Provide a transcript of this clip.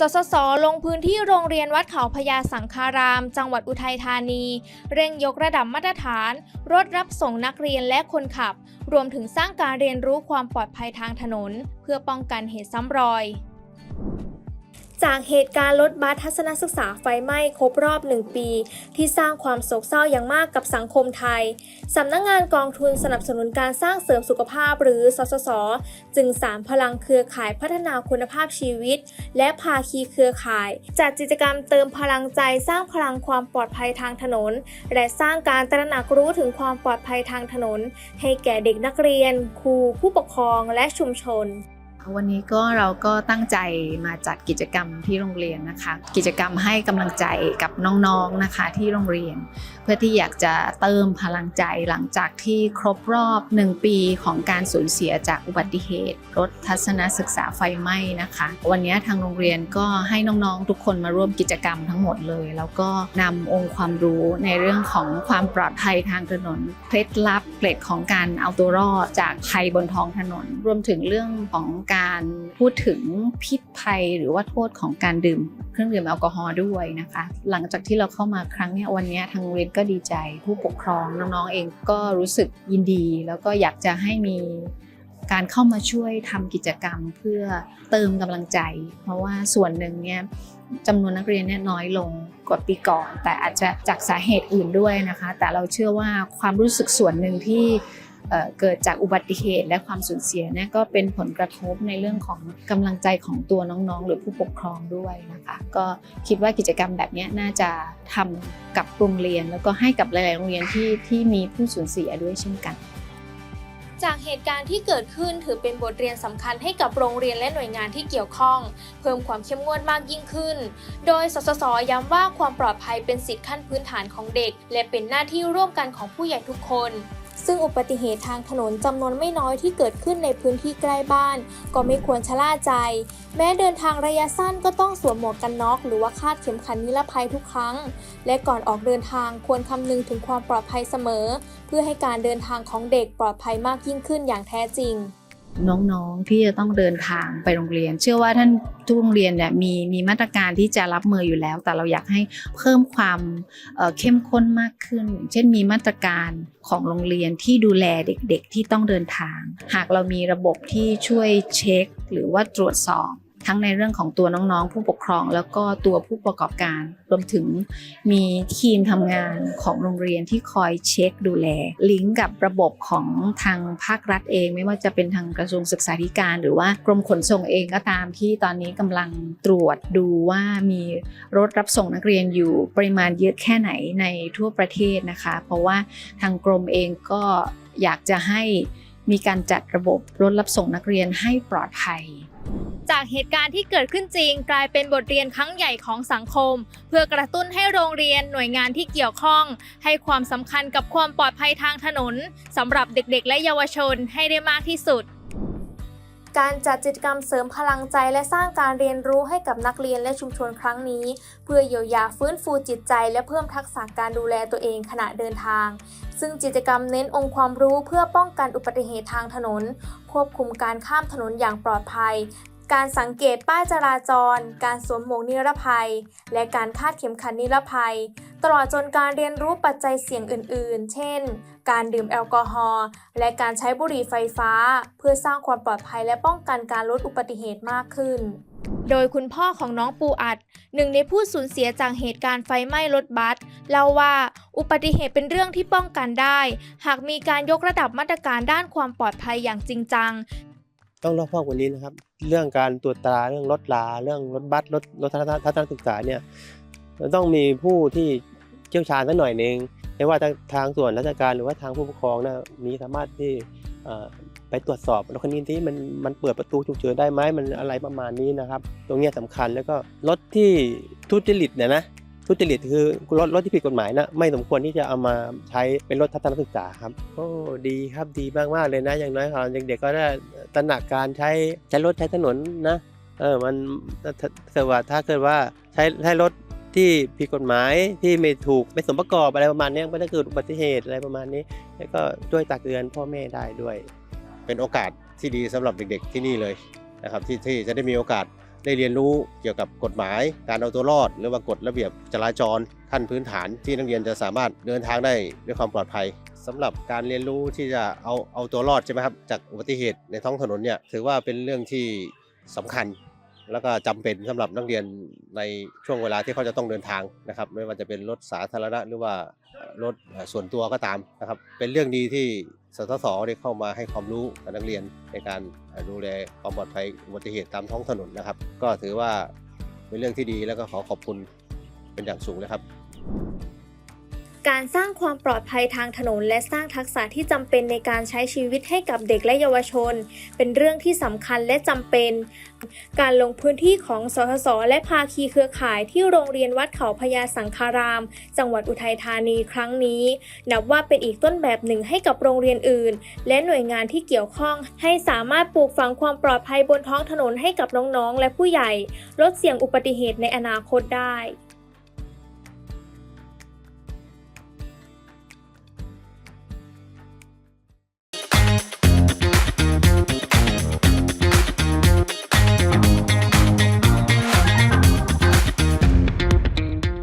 สสส ลงพื้นที่โรงเรียนวัดเขาพญาสังคาราม จังหวัดอุทัยธานี เร่งยกระดับมาตรฐาน รถรับส่งนักเรียนและคนขับ รวมถึงสร้างการเรียนรู้ความปลอดภัยทางถนน เพื่อป้องกันเหตุซ้ำรอย จากเหตุการณ์รถบัสทัศนศึกษาไฟไหม้ครบรอบหนึ่งปี ที่สร้างความโศกเศร้าอย่างมากกับสังคมไทย สำนักงงานกองทุนสนับสนุนการสร้างเสริมสุขภาพหรือสสส จึงสารพลังเครือข่ายพัฒนาคุณภาพชีวิต และภาคีเครือข่าย จัดกิจกรรมเติมพลังใจสร้างพลังความปลอดภัยทางถนน และสร้างการตระหนักรู้ถึงความปลอดภัยทางถนน ให้แก่เด็กนักเรียน ครูผู้ปกครองและชุมชน วันนี้ก็เราก็ตั้งใจมาจัดกิจกรรมที่โรงเรียนนะคะ กิจกรรมให้กำลังใจกับน้องๆนะคะที่โรงเรียน เพื่อที่อยากจะเติมพลังใจหลังจากที่ครบรอบ 1 ปีของการสูญเสียจากอุบัติเหตุ รถทัศนศึกษาไฟไหม้นะคะ วันนี้ทางโรงเรียนก็ให้น้องๆ ทุกคนมาร่วมกิจกรรมทั้งหมดเลย แล้วก็นำองค์ความรู้ในเรื่องของความปลอดภัยทางถนนเคล็ดลับเกร็ดของการเอาตัวรอดจากภัยบนท้องถนน รวมถึงเรื่องของการพูดถึงพิษภัยหรือว่าโทษของการดื่มเครื่องดื่มแอลกอฮอล์ด้วยนะคะ หลังจากที่เราเข้ามาครั้งนี้วันนี้ทางโรงเรียนก็ดีใจ ผู้ปกครองน้องๆเองก็รู้สึกยินดี แล้วก็อยากจะให้มีการเข้ามาช่วยทำกิจกรรมเพื่อเติมกำลังใจ เพราะว่าส่วนหนึ่งเนี่ยจำนวนนักเรียนเนี่ยน้อยลงกว่าปีก่อน แต่อาจจะจากสาเหตุอื่นด้วยนะคะ แต่เราเชื่อว่าความรู้สึกส่วนหนึ่งที่ เเกิดจากอุบัติเหตุและความสูญเสียเนี่ยก็เป็นผลกระทบในเรื่องของกำลังใจของตัวน้องๆ หรือผู้ปกครองด้วยนะคะก็คิดว่ากิจกรรมแบบนี้น่าจะทำกับโรงเรียน แล้วก็ให้กับหลายๆโรงเรียนที่ที่มีผู้สูญเสียด้วยเช่นกันจากเหตุการณ์ที่เกิดขึ้นถือเป็นบทเรียนสำคัญให้กับโรงเรียนและหน่วยงานที่เกี่ยวข้อง เพิ่มความเข้มงวดมากยิ่งขึ้น โดยสสสย้ำว่าความปลอดภัยเป็นสิทธิขั้นพื้นฐานของเด็ก และเป็นหน้าที่ร่วมกันของผู้ใหญ่ทุกคน ซึ่งอุบัติเหตุทางถนนจำนวนไม่น้อยที่เกิดขึ้นในพื้นที่ใกล้บ้าน ก็ไม่ควรชะล่าใจ แม้เดินทางระยะสั้นก็ต้องสวมหมวกกันน็อก หรือว่าคาดเข็มขัดนิรภัยทุกครั้ง และก่อนออกเดินทางควรคำนึงถึงความปลอดภัยเสมอ เพื่อให้การเดินทางของเด็กปลอดภัยมากยิ่งขึ้นอย่างแท้จริง น้องๆที่จะต้องเดินทางไปโรงเรียน เชื่อว่าท่านทุกโรงเรียนเนี่ยมีมีมาตรการที่จะรับมืออยู่แล้ว แต่เราอยากให้เพิ่มความเเข้มข้นมากขึ้น เช่นมีมาตรการของโรงเรียนที่ดูแลเด็กๆที่ต้องเดินทาง หากเรามีระบบที่ช่วยเช็ค หรือว่าตรวจสอบ ทั้งในเรื่องของตัวน้องๆ ผู้ปกครอง แล้วก็ตัวผู้ประกอบการ รวมถึงมีทีมทำงานของโรงเรียนที่คอยเช็คดูแล ลิงก์กับระบบของทางภาครัฐเอง ไม่ว่าจะเป็นทางกระทรวงศึกษาธิการ หรือว่ากรมขนส่งเองก็ตามที่ตอนนี้กำลังตรวจดูว่ามีรถรับส่งนักเรียนอยู่ปริมาณเยอะแค่ไหนในทั่วประเทศนะคะ เพราะว่าทางกรมเองก็อยากจะให้มีการจัดระบบรถรับส่งนักเรียนให้ปลอดภัย จากเหตุการณ์ที่เกิดขึ้นจริง กลายเป็นบทเรียนครั้งใหญ่ของสังคม เพื่อกระตุ้นให้โรงเรียนหน่วยงานที่เกี่ยวข้อง ให้ความสำคัญกับความปลอดภัยทางถนนสำหรับเด็กๆ และเยาวชนให้ได้มากที่สุดการจัดกิจกรรมเสริมพลังใจและสร้างการเรียนรู้ให้กับนักเรียนและชุมชนครั้งนี้ เพื่อเยียวยาฟื้นฟูจิตใจ และเพิ่มทักษะการดูแลตัวเองขณะเดินทาง ซึ่งกิจกรรมเน้นองค์ความรู้เพื่อป้องกันอุบัติเหตุทางถนน ควบคุมการข้ามถนนอย่างปลอดภัย การสังเกตป้ายจราจร การสวมหมวกนิรภัย และการคาดเข็มขัดนิรภัย ตลอดจนการเรียนรู้ปัจจัยเสี่ยงอื่น ๆ เช่น การดื่มแอลกอฮอล์และการใช้บุหรี่ไฟฟ้า เพื่อสร้างความปลอดภัยและป้องกันการลดอุบัติเหตุมากขึ้น โดยคุณพ่อของน้องปูอัด หนึ่งในผู้สูญเสียจากเหตุการณ์ไฟไหม้รถบัสเล่าว่าอุบัติเหตุเป็นเรื่องที่ป้องกันได้ หากมีการยกระดับมาตรการด้านความปลอดภัยอย่างจริงจัง ต้องรอบคอบกว่านี้นะครับ เรื่องการตรวจตราเรื่องรถลาเรื่องรถบัสรถรถทัศนทัศนศึกษาเนี่ยต้องมีผู้ที่เชี่ยวชาญสักหน่อยหนึ่งไม่ว่าทางส่วนราชการหรือว่าทางผู้ปกครองนะมีสามารถที่ไปตรวจสอบรถคันนี้ที่มันมันเปิดประตูฉุกเฉินได้ไหมมันอะไรประมาณนี้นะครับ ตรงนี้ยสำคัญแล้วก็รถที่ทุจริตเนี่ยนะ ทุจริตคือรถรถที่ผิดกฎหมายนะไม่สมควรที่จะเอามาใช้เป็นรถทัศนศึกษาครับโอ้ดีครับดีมากๆเลยนะ อย่างน้อยของเด็กๆก็ได้ตระหนักการใช้ใช้รถใช้ถนนนะเออมันเกิดว่าถ้าเกิดว่าใช้ใช้รถที่ผิดกฎหมายที่ไม่ถูกไม่สมประกอบอะไรประมาณนี้ไม่ได้เกิดอุบัติเหตุอะไรประมาณนี้ แล้วก็ช่วยตักเตือนพ่อแม่ได้ด้วย เป็นโอกาสที่ดีสำหรับเด็ก ๆ ที่นี่เลยนะครับที่ที่จะได้มีโอกาส ได้เรียนรู้เกี่ยวกับกฎหมาย การเอาตัวรอด หรือว่ากฎระเบียบจราจรขั้นพื้นฐานที่นักเรียนจะสามารถเดินทางได้ด้วยความปลอดภัยสำหรับการเรียนรู้ที่จะเอาเอาตัวรอดใช่ไหมครับจากอุบัติเหตุในท้องถนนเนี่ยถือว่าเป็นเรื่องที่สำคัญ แล้วก็จำเป็นสำหรับนักเรียนในช่วงเวลาที่เขาจะต้องเดินทางนะครับ ไม่ว่าจะเป็นรถสาธารณะหรือว่ารถส่วนตัวก็ตามนะครับ เป็นเรื่องดีที่สทศได้เข้ามาให้ความรู้กับนักเรียนในการดูแลความปลอดภัยอุบัติเหตุตามท้องถนนนะครับ ก็ถือว่าเป็นเรื่องที่ดีแล้วก็ขอขอบคุณเป็นอย่างสูงเลยครับ การสร้างความปลอดภัยทางถนน และสร้างทักษะที่จำเป็นในการใช้ชีวิตให้กับเด็กและเยาวชน เป็นเรื่องที่สำคัญและจำเป็น การลงพื้นที่ของสทศและภาคีเครือข่ายที่โรงเรียนวัดเขาพญาสังคาราม จังหวัดอุทัยธานีครั้งนี้ นับว่าเป็นอีกต้นแบบหนึ่งให้กับโรงเรียนอื่น และหน่วยงานที่เกี่ยวข้อง ให้สามารถปลูกฝังความปลอดภัยบนท้องถนนให้กับน้องๆ และผู้ใหญ่ ลดเสี่ยงอุบัติเหตุในอนาคตได้